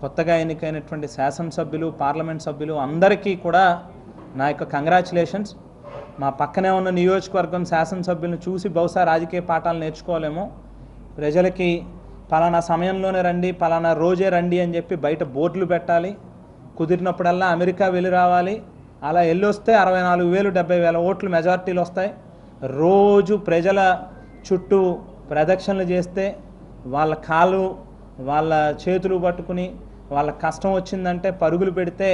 కొత్తగా ఎన్నికైనటువంటి శాసనసభ్యులు పార్లమెంట్ సభ్యులు అందరికీ కూడా నా యొక్క కంగ్రాచులేషన్స్. మా పక్కనే ఉన్న నియోజకవర్గం శాసనసభ్యులను చూసి బహుశా రాజకీయ పాఠాలు నేర్చుకోలేము ప్రజలకి పలానా సమయంలోనే రండి పలానా రోజే రండి అని చెప్పి బయట బోర్డులు పెట్టాలి. కుదిరినప్పుడల్లా అమెరికా వెళ్ళి రావాలి. అలా వెళ్ళొస్తే అరవై నాలుగు వేలు డెబ్బై వేల ఓట్లు మెజారిటీలు వస్తాయి. రోజు ప్రజల చుట్టూ ప్రదక్షిణలు చేస్తే వాళ్ళ కాళ్ళు వాళ్ళ చేతులు పట్టుకుని వాళ్ళ కష్టం వచ్చిందంటే పరుగులు పెడితే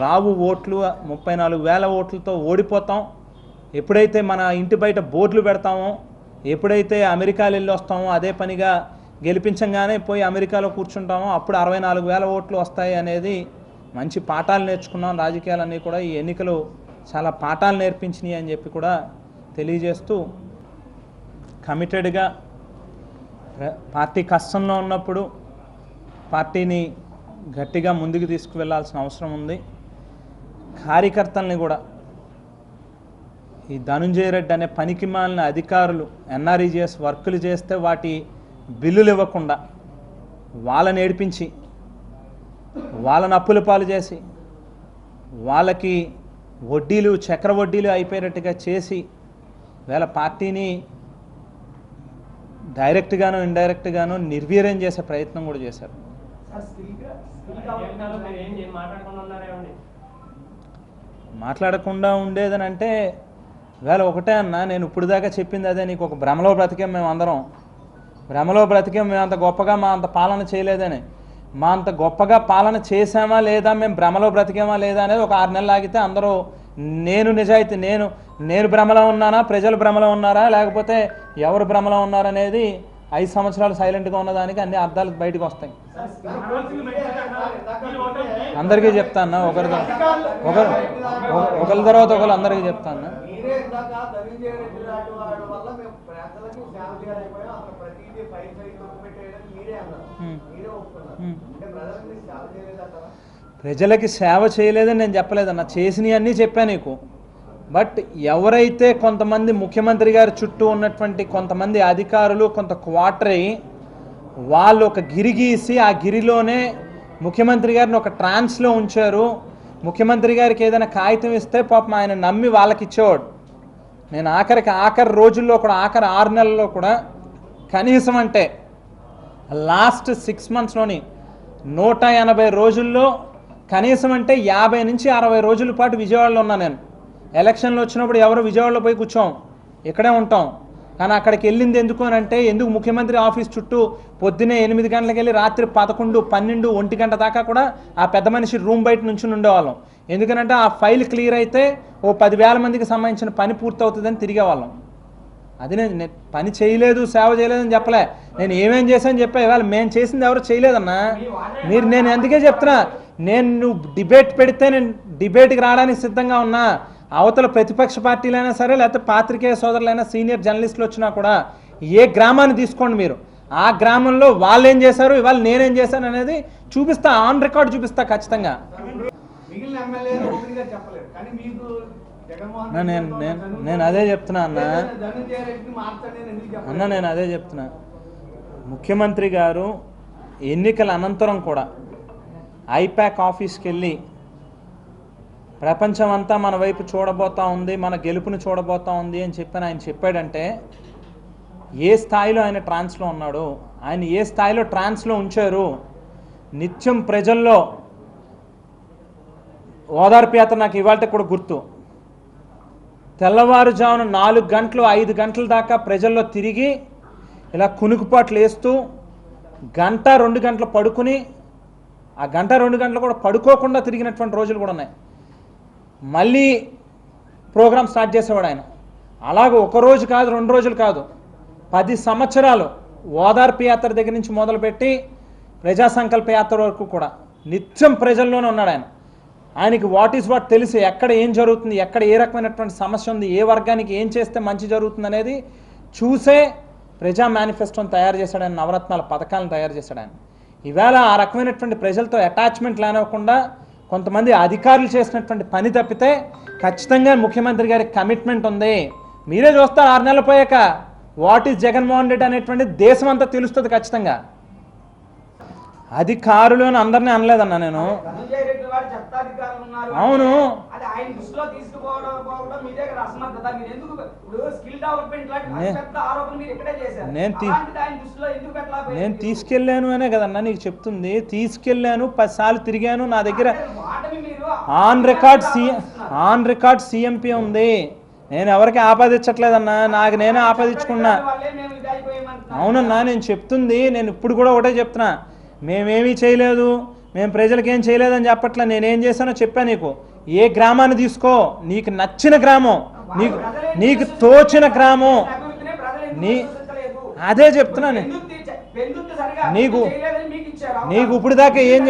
రావు ఓట్లు ముప్పై నాలుగు వేల ఓట్లతో ఓడిపోతాం. ఎప్పుడైతే మన ఇంటి బయట బోర్డులు పెడతామో ఎప్పుడైతే అమెరికాలు వెళ్ళి వస్తామో అదే పనిగా గెలిపించంగానే పోయి అమెరికాలో కూర్చుంటామో అప్పుడు అరవై నాలుగు వేల ఓట్లు వస్తాయి అనేది మంచి పాఠాలు నేర్చుకున్నాం. రాజకీయాలన్నీ కూడా ఈ ఎన్నికలు చాలా పాఠాలు నేర్పించినాయి అని చెప్పి కూడా తెలియజేస్తూ కమిటెడ్గా పార్టీ కష్టంలో ఉన్నప్పుడు పార్టీని గట్టిగా ముందుకు తీసుకువెళ్ళాల్సిన అవసరం ఉంది. కార్యకర్తల్ని కూడా ఈ ధనుంజయ రెడ్డి అనే పనికి మాలిన అధికారులు ఎన్ఆర్ఈజిఎస్ వర్కులు చేస్తే వాటి బిల్లులు ఇవ్వకుండా వాళ్ళని ఏడిపించి వాళ్ళని అప్పుల పాలు చేసి వాళ్ళకి వడ్డీలు చక్ర వడ్డీలు అయిపోయేటట్టుగా చేసి వేళ పార్టీని డైరెక్ట్గాను ఇండైరెక్ట్గాను నిర్వీర్యం చేసే ప్రయత్నం కూడా చేశారు. మాట్లాడకుండా ఉండేదని అంటే వేళ ఒకటే అన్న నేను ఇప్పుడు దాకా చెప్పింది అదే నీకు ఒక భ్రమలో బ్రతికాం మేము అందరం. భ్రమలో బ్రతికాం మేము అంత గొప్పగా మా అంత పాలన చేయలేదని. మా అంత గొప్పగా పాలన చేశామా లేదా మేము భ్రమలో బ్రతికామా లేదా అనేది ఒక ఆరు నెలలు ఆగితే అందరూ నేను నిజాయితీ నేను నేను భ్రమలో ఉన్నానా ప్రజలు భ్రమలో ఉన్నారా లేకపోతే ఎవరు భ్రమలో ఉన్నారనేది ఐదు సంవత్సరాలు సైలెంట్గా ఉన్నదానికి అన్ని అర్థాలు బయటకు వస్తాయి. అందరికీ చెప్తా అన్న ఒకరి ఒకరు ఒక- ఒకరి తర్వాత ఒకరు అందరికీ చెప్తా అన్న. మీరే ఇందాక ధనంజయ రెడ్డి లాంటి వాడి వల్ల మేము ప్రజలకు సేవ చేయలేదని నేను చెప్పలేదన్న చేసినవి అన్నీ చెప్పా నీకు. బట్ ఎవరైతే కొంతమంది ముఖ్యమంత్రి గారి చుట్టూ ఉన్నటువంటి కొంతమంది అధికారులు కొంత క్వార్టర్ అయ్యి వాళ్ళు ఒక గిరి గీసి ఆ గిరిలోనే ముఖ్యమంత్రి గారిని ఒక ట్రాన్స్లో ఉంచారు. ముఖ్యమంత్రి గారికి ఏదైనా కాగితం ఇస్తే పాపం ఆయన నమ్మి వాళ్ళకి ఇచ్చేవాడు. నేను ఆఖరికి ఆఖరి రోజుల్లో కూడా ఆఖరి ఆరు నెలల్లో కూడా కనీసం అంటే లాస్ట్ సిక్స్ మంత్స్లోని నూట ఎనభై రోజుల్లో కనీసం అంటే యాభై నుంచి అరవై రోజుల పాటు విజయవాడలో ఉన్నా నేను. ఎలక్షన్లు వచ్చినప్పుడు ఎవరు విజయవాడలో పోయి కూర్చోం. ఇక్కడే ఉంటాం. కానీ అక్కడికి వెళ్ళింది ఎందుకు అని అంటే ఎందుకు ముఖ్యమంత్రి ఆఫీస్ చుట్టూ పొద్దున్నే ఎనిమిది గంటలకు వెళ్ళి రాత్రి పదకొండు పన్నెండు ఒంటి గంట దాకా కూడా ఆ పెద్ద మనిషి రూమ్ బయట నుంచి ఉండేవాళ్ళం. ఎందుకనంటే ఆ ఫైల్ క్లియర్ అయితే ఓ పదివేల మందికి సంబంధించిన పని పూర్తవుతుందని తిరిగేవాళ్ళం. అది నేను నేను పని చేయలేదు సేవ చేయలేదని చెప్పలే. నేను ఏమేం చేశాను చెప్పా ఇవాళ మేము చేసింది ఎవరు చేయలేదన్నా? మీరు నేను అందుకే చెప్తున్నా. నేను నువ్వు డిబేట్ పెడితే నేను డిబేట్కి రావడానికి సిద్ధంగా ఉన్నా. అవతల ప్రతిపక్ష పార్టీలైనా సరే లేకపోతే పాత్రికేయ సోదరులైనా సీనియర్ జర్నలిస్టులు వచ్చినా కూడా ఏ గ్రామాన్ని తీసుకోండి మీరు. ఆ గ్రామంలో వాళ్ళు ఏం చేశారు ఇవాళ నేనేం చేశాను అనేది చూపిస్తా ఆన్ రికార్డ్ చూపిస్తా ఖచ్చితంగా. నేను నేను అదే చెప్తున్నా అన్న? అన్న నేను అదే చెప్తున్నా. ముఖ్యమంత్రి గారు ఎన్నికల అనంతరం కూడా ఐపాక్ ఆఫీస్కి వెళ్ళి ప్రపంచం అంతా మన వైపు చూడబోతా ఉంది మన గెలుపుని చూడబోతా ఉంది అని చెప్పని ఆయన చెప్పాడంటే ఏ స్థాయిలో ఆయన ట్రాన్స్లో ఉన్నాడు ఆయన ఏ స్థాయిలో ట్రాన్స్లో ఉంచారు నిత్యం ప్రజల్లో ఓదార్పు యాత్ర నాకు ఇవాళ కూడా గుర్తు. తెల్లవారుజామున నాలుగు గంటలు ఐదు గంటల దాకా ప్రజల్లో తిరిగి ఇలా కునుకుపాట్లు వేస్తూ గంట రెండు గంటలు పడుకుని ఆ గంట రెండు గంటలు కూడా పడుకోకుండా తిరిగినటువంటి రోజులు కూడా ఉన్నాయి. మళ్ళీ ప్రోగ్రామ్ స్టార్ట్ చేసేవాడు ఆయన. అలాగ ఒక రోజు కాదు రెండు రోజులు కాదు. పది సంవత్సరాలు ఓదార్పు యాత్ర దగ్గర నుంచి మొదలుపెట్టి ప్రజా సంకల్ప యాత్ర వరకు కూడా నిత్యం ప్రజల్లోనే ఉన్నాడు ఆయన. ఆయనకి వాట్ ఈస్ వాట్ తెలిసి ఎక్కడ ఏం జరుగుతుంది ఎక్కడ ఏ రకమైనటువంటి సమస్య ఉంది ఏ వర్గానికి ఏం చేస్తే మంచి జరుగుతుంది అనేది చూసే ప్రజా మేనిఫెస్టోని తయారు చేశాడు ఆయన నవరత్నాల పథకాలను తయారు చేశాడు ఆయన. ఈవేళ ఆ రకమైనటువంటి ప్రజలతో అటాచ్మెంట్ లేనివ్వకుండా కొంతమంది అధికారులు చేసినటువంటి పని తప్పితే ఖచ్చితంగా ముఖ్యమంత్రి గారికి కమిట్మెంట్ ఉంది. మీరే చూస్తారు ఆరు నెలలు పోయాక వాట్ ఈస్ జగన్మోహన్ రెడ్డి అనేటువంటి దేశం అంతా తెలుస్తుంది ఖచ్చితంగా. అధికారులు అని అందరినీ అనలేదన్నా నేను. అవును. దృష్టిలో తీసుకుపోవడం పోవడం మీదే కదా అసమర్థత. మీరు ఎందుకు ఇప్పుడు స్కిల్ డెవలప్మెంట్ లాంటి పెద్ద ఆరోపణ మీరు ఇక్కడే చేశారు. నేను ఆయన దృష్టిలో ఎందుకు నేను? తీసుకెళ్ళాను అనే కదన్నా నీకు చెప్తుంది. తీసుకెళ్ళాను పదిసార్లు తిరిగాను నా దగ్గర ఆన్ రికార్డ్ సి ఆన్ రికార్డ్ సిఎంపి ఉంది. నేను ఎవరికి ఆపాదించట్లేదన్నా నాకు నేనే ఆపాదించుకున్నా. అవునన్నా నేను చెప్తుంది. నేను ఇప్పుడు కూడా ఒకటే చెప్తున్నా. మేమేమీ చేయలేదు. మేము ప్రజలకు ఏం చేయలేదని చెప్పట్లే. నేనేం చేశానో చెప్పా నీకు. ఏ గ్రామాన్ని తీసుకో? నీకు నచ్చిన గ్రామం. నీకు నీకు తోచిన గ్రామం. నీ అదే చెప్తున్నాను నీకు- నీకు ఇప్పుడు దాకా ఏం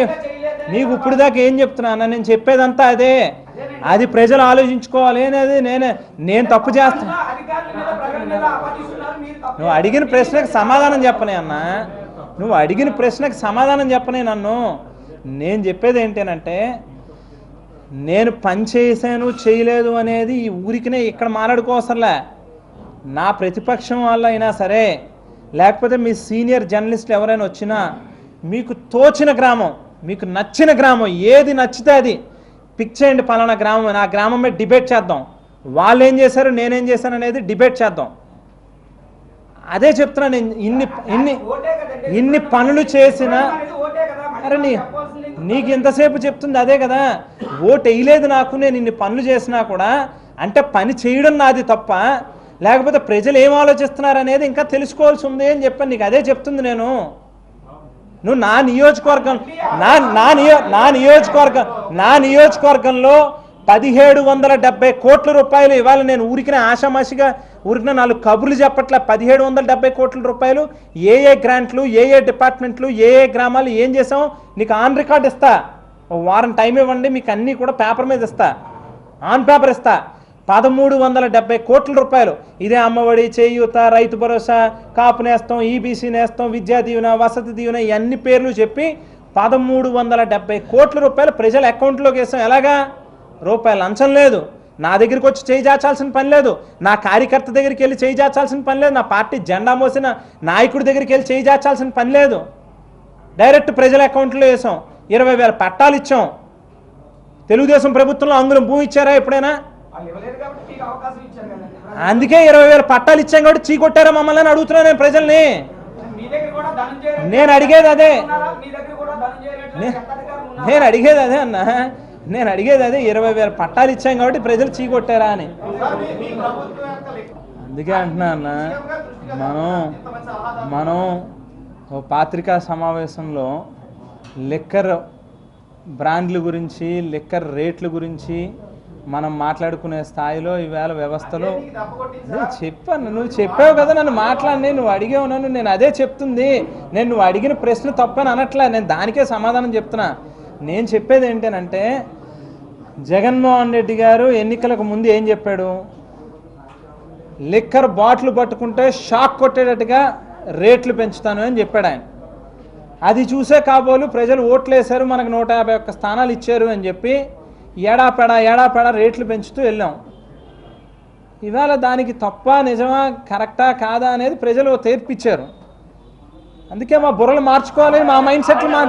నీకు ఇప్పుడు దాకా ఏం చెప్తున్నా నేను చెప్పేదంతా అదే. అది ప్రజలు ఆలోచించుకోవాలి అనేది నేనే నేను తప్పు చేస్తాను నువ్వు అడిగిన ప్రశ్నకు సమాధానం చెప్పనే అన్న. నువ్వు అడిగిన ప్రశ్నకు సమాధానం చెప్పనే నన్ను. నేను చెప్పేది ఏంటంటే నేను పని చేశాను చేయలేదు అనేది ఈ ఊరికినే ఇక్కడ మాట్లాడుకోవసరలే నా ప్రతిపక్షం వల్ల అయినా సరే లేకపోతే మీ సీనియర్ జర్నలిస్టులు ఎవరైనా వచ్చినా మీకు తోచిన గ్రామం మీకు నచ్చిన గ్రామం ఏది నచ్చితే అది పిక్ చేయండి పలానా గ్రామం నా గ్రామం మీద డిబేట్ చేద్దాం వాళ్ళు ఏం చేశారు నేనేం చేశాను అనేది డిబేట్ చేద్దాం అదే చెప్తున్నా నేను ఇన్ని ఇన్ని. ఇన్ని పనులు చేసిన అరే? నీకు ఎంతసేపు చెప్తుంది అదే కదా? ఓటు వేయలేదు నాకు నేను ఇన్ని పనులు చేసినా కూడా అంటే పని చేయడం నాది తప్ప లేకపోతే ప్రజలు ఏం ఆలోచిస్తున్నారు అనేది ఇంకా తెలుసుకోవాల్సి ఉంది అని చెప్పాను. నీకు అదే చెప్తుంది నేను. నువ్వు నా నియోజకవర్గం నా నా నియో నా నియోజకవర్గం నా నియోజకవర్గంలో పదిహేడు వందల డెబ్బై కోట్ల రూపాయలు ఇవాళ నేను ఊరికిన ఆషామాషిగా ఊరికిన నాలుగు కబుర్లు చెప్పట్లే. పదిహేడు వందల డెబ్బై కోట్ల రూపాయలు ఏ ఏ గ్రాంట్లు ఏ ఏ డిపార్ట్మెంట్లు ఏ ఏ గ్రామాలు ఏం చేసాం నీకు ఆన్ రికార్డ్ ఇస్తా. వారం టైం ఇవ్వండి మీకు అన్నీ కూడా పేపర్ మీద ఇస్తా. ఆన్ పేపర్ ఇస్తా. పదమూడు వందల డెబ్బై కోట్ల రూపాయలు. ఇదే అమ్మఒడి చేయూత రైతు భరోసా కాపు నేస్తం ఈబీసీ నేస్తం విద్యా దీవెన వసతి దీవెన ఇవన్నీ పేర్లు చెప్పి పదమూడు వందల డెబ్బై కోట్ల రూపాయలు ప్రజల అకౌంట్లోకి వేసాం. ఎలాగా? రూపాయలు లంచం లేదు. నా దగ్గరికి వచ్చి చేయి చాచాల్సిన పని లేదు. నా కార్యకర్త దగ్గరికి వెళ్ళి చేయి చాచాల్సిన పని లేదు. నా పార్టీ జెండా మోసిన నాయకుడి దగ్గరికి వెళ్ళి చేయి చాచాల్సిన పని లేదు. డైరెక్ట్ ప్రజల అకౌంట్లో వేసాం. ఇరవై వేల పట్టాలు ఇచ్చాం. తెలుగుదేశం ప్రభుత్వంలో అంగుళం భూమి ఇచ్చారా ఎప్పుడైనా? అందుకే ఇరవై వేల పట్టాలు ఇచ్చాం కాబట్టి చీకొట్టారా మమ్మల్ని అని అడుగుతున్నా నేను ప్రజల్ని. నేను అడిగేది అదే? నేను అడిగేది అదే అన్న. నేను అడిగేది అదే ఇరవై వేల పట్టాలు ఇచ్చాం కాబట్టి ప్రజలు చీకొట్టారా అని. అందుకే అంటున్నా అన్న మనం మనం ఓ పాత్రికా సమావేశంలో లిక్కర్ బ్రాండ్ల గురించి లిక్కర్ రేట్ల గురించి మనం మాట్లాడుకునే స్థాయిలో ఈవేళ వ్యవస్థలో చెప్పాను నువ్వు చెప్పావు కదా నన్ను మాట్లాడి నువ్వు అడిగావు నన్ను నేను అదే చెప్తుంది. నేను నువ్వు అడిగిన ప్రశ్న తప్పని అనట్లే నేను దానికే సమాధానం చెప్తున్నా. నేను చెప్పేది ఏంటంటే జగన్మోహన్ రెడ్డి గారు ఎన్నికలకు ముందు ఏం చెప్పాడు? లిక్కర్ బాటిల్ పట్టుకుంటే షాక్ కొట్టేటట్టుగా రేట్లు పెంచుతాను అని చెప్పాడు ఆయన. అది చూసే కాబోలు ప్రజలు ఓట్లేశారు మనకు నూట యాభై ఒక్క స్థానాలు ఇచ్చారు అని చెప్పి ఏడాపెడా ఏడాపెడా రేట్లు పెంచుతూ వెళ్ళాం. ఇవాళ దానికి తప్ప నిజమా కరెక్టా కాదా అనేది ప్రజలు తీర్పిచ్చారు. అందుకే మా బుర్రలు మార్చుకోవాలి మా మైండ్ సెట్లు మా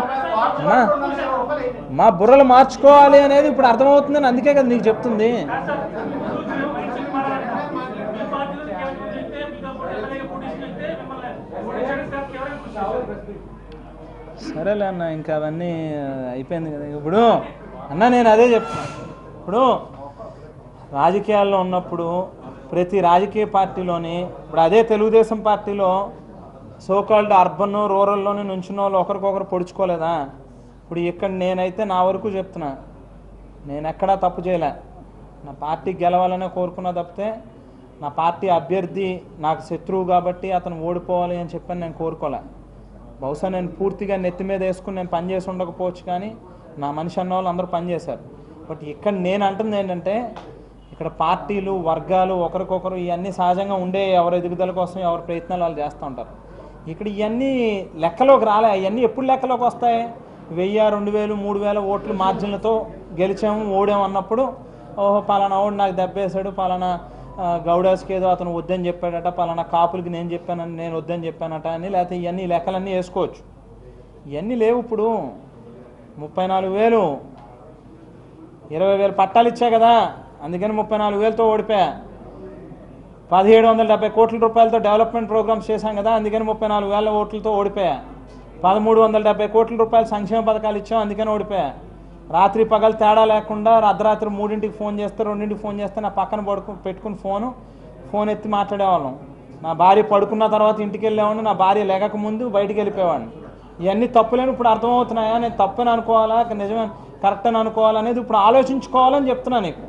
మా- బుర్రలు మార్చుకోవాలి అనేది ఇప్పుడు అర్థమవుతుందని అందుకే కదా నీకు చెప్తుంది. సరేలే అన్న ఇంకా అవన్నీ అయిపోయింది కదా. ఇప్పుడు అన్న నేను అదే చెప్తాను ఇప్పుడు రాజకీయాల్లో ఉన్నప్పుడు ప్రతి రాజకీయ పార్టీలోని ఇప్పుడు అదే తెలుగుదేశం పార్టీలో సోకాల్డ్ అర్బన్ రూరల్లోని నుంచిన వాళ్ళు ఒకరికొకరు పొడుచుకోలేదా? ఇప్పుడు ఇక్కడ నేనైతే నా వరకు చెప్తున్నా. నేను ఎక్కడా తప్పు చేయలే. నా పార్టీ గెలవాలనే కోరుకున్నా తప్పితే నా పార్టీ అభ్యర్థి నాకు శత్రువు కాబట్టి అతను ఓడిపోవాలి అని చెప్పని నేను కోరుకోలే. బహుశా నేను పూర్తిగా నెత్తి మీద వేసుకుని నేను పనిచేసి ఉండకపోవచ్చు కానీ నా మనిషి అన్న వాళ్ళు అందరూ పనిచేశారు బట్ ఇక్కడ నేను అంటుంది ఏంటంటే ఇక్కడ పార్టీలు వర్గాలు ఒకరికొకరు ఇవన్నీ సహజంగా ఉండే ఎవరి ఎదుగుదల కోసం ఎవరి ప్రయత్నాలు వాళ్ళు చేస్తూ ఉంటారు. ఇక్కడ ఇవన్నీ లెక్కలోకి రాలే. అవన్నీ ఎప్పుడు లెక్కలోకి వస్తాయి? వెయ్యి రెండు వేలు మూడు వేల ఓట్లు మార్జిన్లతో గెలిచాము ఓడాము అన్నప్పుడు ఓహో పలానా ఓడి నాకు దెబ్బేశాడు పలానా గౌడాస్కి ఏదో అతను వద్దని చెప్పాడట పలానా కాపులకి నేను చెప్పానని నేను వద్దని చెప్పానట అని లేకపోతే ఇవన్నీ లెక్కలన్నీ వేసుకోవచ్చు. ఇవన్నీ లేవు ఇప్పుడు. ముప్పై నాలుగు వేలు. ఇరవై వేలు పట్టాలు ఇచ్చా కదా. అందుకని ముప్పై నాలుగు వేలతో ఓడిపోయా పదిహేడు వందల డెబ్బై కోట్ల రూపాయలతో డెవలప్మెంట్ ప్రోగ్రామ్స్ చేశాం కదా అందుకని ముప్పై నాలుగు వేల ఓట్లతో ఓడిపోయా పదమూడు వందల డెబ్బై కోట్ల రూపాయలు సంక్షేమ పథకాలు ఇచ్చాం అందుకని ఓడిపోయా. రాత్రి పగలు తేడా లేకుండా అర్ధరాత్రి మూడింటికి ఫోన్ చేస్తే రెండింటికి ఫోన్ చేస్తే నా పక్కన పడుకు పెట్టుకుని ఫోను ఫోన్ ఎత్తి మాట్లాడేవాళ్ళం. నా భార్య పడుకున్న తర్వాత ఇంటికి వెళ్ళేవాడిని నా భార్య లేకక ముందు బయటికి వెళ్ళిపోయేవాడిని. ఇవన్నీ తప్పులేని ఇప్పుడు అర్థమవుతున్నాయా? నేను తప్పని అనుకోవాలా నిజమే కరెక్ట్ అని అనుకోవాలనేది ఇప్పుడు ఆలోచించుకోవాలని చెప్తున్నా నీకు.